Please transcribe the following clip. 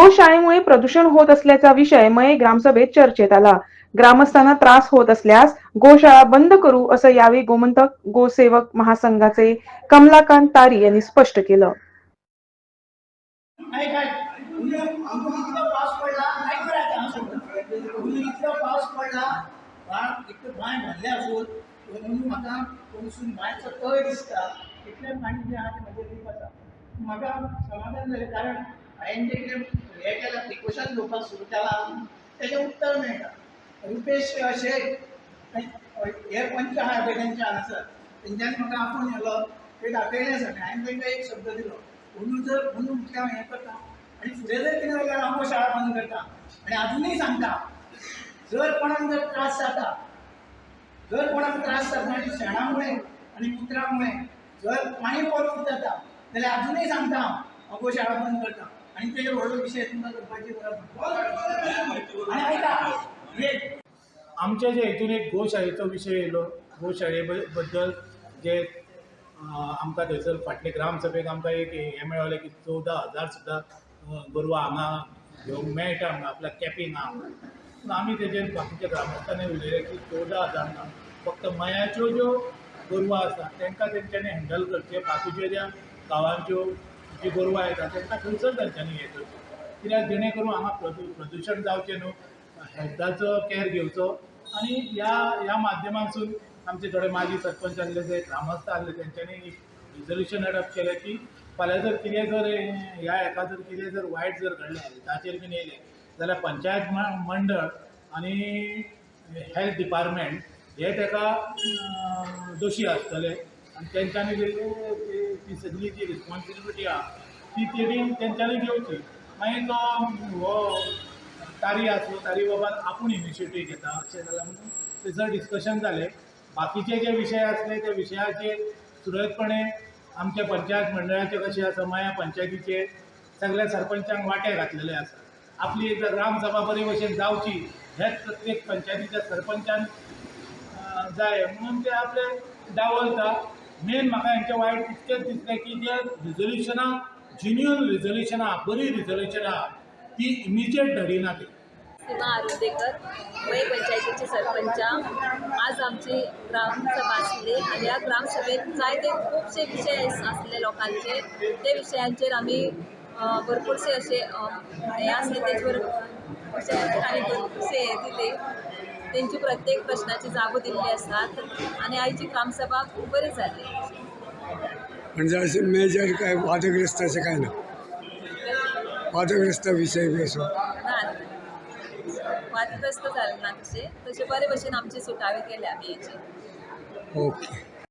हो गोशाळेमुळे प्रदूषण होत असल्याचा विषय मये ग्रामसभेत चर्चेत आला. ग्रामस्थांना त्रास होत असल्यास गोशाळा बंद करू असं यावेळी गोमंतक गोसेवक महासंघाचे कमलाकांत तारी यांनी स्पष्ट केलं. म्हाका समाधान जालें कारण हांवें कितें हें केलां प्रिकॉशन घेवपाक सुरू केला तेजें उत्तर मेळटा रुपेश शेख हे पंच आहा पळय तेंचे हांगासर तेंच्यांनी म्हाका आपूण येलो ते दाखयलें सगळें हांवें तांकां एक शब्द दिलो. अंदू जर म्हणून उठल्या हें करता. आनी फुडें जर कितें जाल्यार हांव शाळा बंद करता. आनी आजुनूय सांगता जर कोणाक जर त्रास जाता जर कोणाक त्रास जाता आनी शेणामुळे आनी मुत्रामुळे जर पाणी पळून जाता जाल्यार आजुनूय सांगता हांव हांव शाळा बंद करता. आनी तेजेर व्हडलो आयका एक आमच्या जे हितून एक गोशाळेचो विशय येयलो गोशाळे बद्दल जे आमकां थंयसर फाटले ग्रामसभेक आमकां एक हें मेळ्ळलें की चवदा हजार सुद्दां गोरवां हांगा घेवंक मेळटा म्हणून आपल्या कॅपींग आहा पूण आमी तेजेर बाकीच्या ग्रामस्थांनी उलयलें की चवदा हजार ना फक्त मयाच्यो ज्यो गोरवां आसात तांकां तेंच्यांनी हँडल करचें बाकीच्यो ज्या गांवांच्यो जी गोरवां येता तांकां थंयसर तेंच्यांनी हें करचें कित्याक जेणे करून हांगा प्रदू प्रदुशण जावचें न्हू हेल्थाचो केअर घेवचो आनी ह्या ह्या माध्यमांतसून आमचे थोडे माजी सरपंच आसले जे ग्रामस्थ आसले तेंच्यांनी रिजोल्युशन अडॉप्ट केलें की फाल्यां जर कितें जर ह्या हेका जर कितें जर वायट जर घडलें हेल्थाचेर बीन येयलें जाल्यार पंचायत मंडळ आनी हेल्थ डिपार्टमेंट हे ताका अं, दोशी आसतले आनी तेंच्यांनी ती सगळी जी रिस्पॉन्सिबिलिटी आहा. ती तेणीन तेंच्यांनी घेवची मागीर तो हो तारी आसलो तारी बाबा आपूण इनिशिएटीव घेता. अशें जाल्यार म्हणून थंयसर डिस्कशन जालें बाकीचे जे विशय आसले त्या विशयाचेर सुरळीतपणे आमच्या पंचायत मंडळाचे कशें आसा माया पंचायतीचे सगळ्या सरपंचांक वांटे घातलेले आसा आपली एकदां ग्रामसभा बरे भशेन जावची हेच प्रत्येक पंचायतीच्या सरपंचान जाय. म्हणून ते आपले डावलता मेन म्हाका हेंचे वायट इतकेंच दिसलें की जे रिजोल्युशनां जिन्युअन रिजोल्युशनां बरी रिजोल्युशनां ती इमिजिएट धरिना ती. सीमा आरुदेकर मय पंचायतीचे सरपंच आज आमची ग्रामसभा आसली आनी ह्या ग्रामसभेत जायते खुबशे विशय आसले लोकांचे. ते विशयांचेर आमी भरपूरसे भरपूरशे असे हे आसले तेचेर अशें आमी भरपूरशे हे दिले. तेंची प्रत्येक प्रश्नाची जागो दिल्ली आसात आनी आयची ग्रामसभा बरी जाली म्हणजे असे मेजर काय वादग्रस्त असे काय ना वादग्रस्त विषय वादग्रस्त जाले ना तशे तशे बरे भशेन आमचे सुटावे केले आमी हेचे ओके